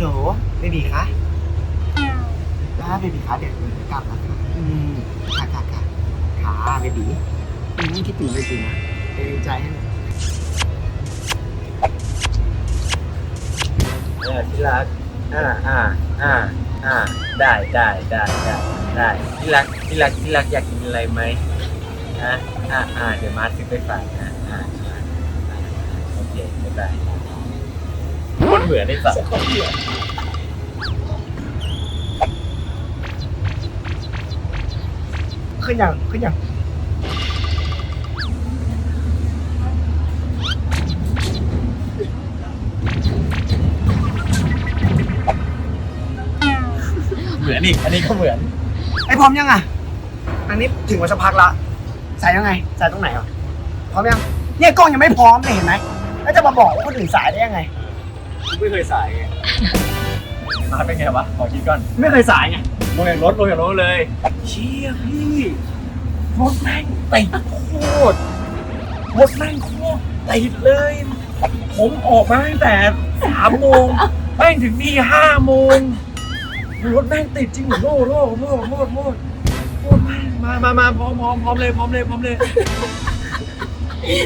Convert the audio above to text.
โหลเบบีคะจ้าเบบีคะเดี๋ยวหนูกลับแล้วค่ะอืมค่ะค่ะค่ะค่ะเบบีอืมคิดถึงเบบีนะเป็นใจให้หน่อยเออที่รักอ่าอ่าอ่าอ่าได้ได้ได้ได้ได้ที่รักที่รักที่รักอยากกินอะไรไหมฮะอ่าอ่าเดี๋ยวมาซื้อไปฝากนะอ่าอ่าโอเคบ๊ายบาย เหมือนไอ้สัตว์ขึ้นยังขึ้นยังเหมือนอีกอันนี้ก็เหมือน ไอ้พร้อมยังอะ อันนี้ถึงมาสักพักละ ใส่ยังไง ใส่ตรงไหนอะ พร้อมยัง เนี่ยกล้องยังไม่พร้อมเลยเห็นไหมแล้วจะมาบอกว่าคนอื่นสายได้ยังไง ไม่เคยสายไงมาเป็นไงวะ ขอคิดก่อน ไม่เคยสายไงลงจากรถลงจากรถเลย เชี่ยพี่รถแม่งติดโคตรรถแม่งโคตรติดเลย ผมออกมาตั้งแต่สามโมงแม่งถึงนี่ห้าโมงรถแม่งติดจริงโล่โล่โล่โล่โล่โล่แม่งมามามาพร้อมพร้อมพร้อมเลยพร้อมเลยพร้อมเลย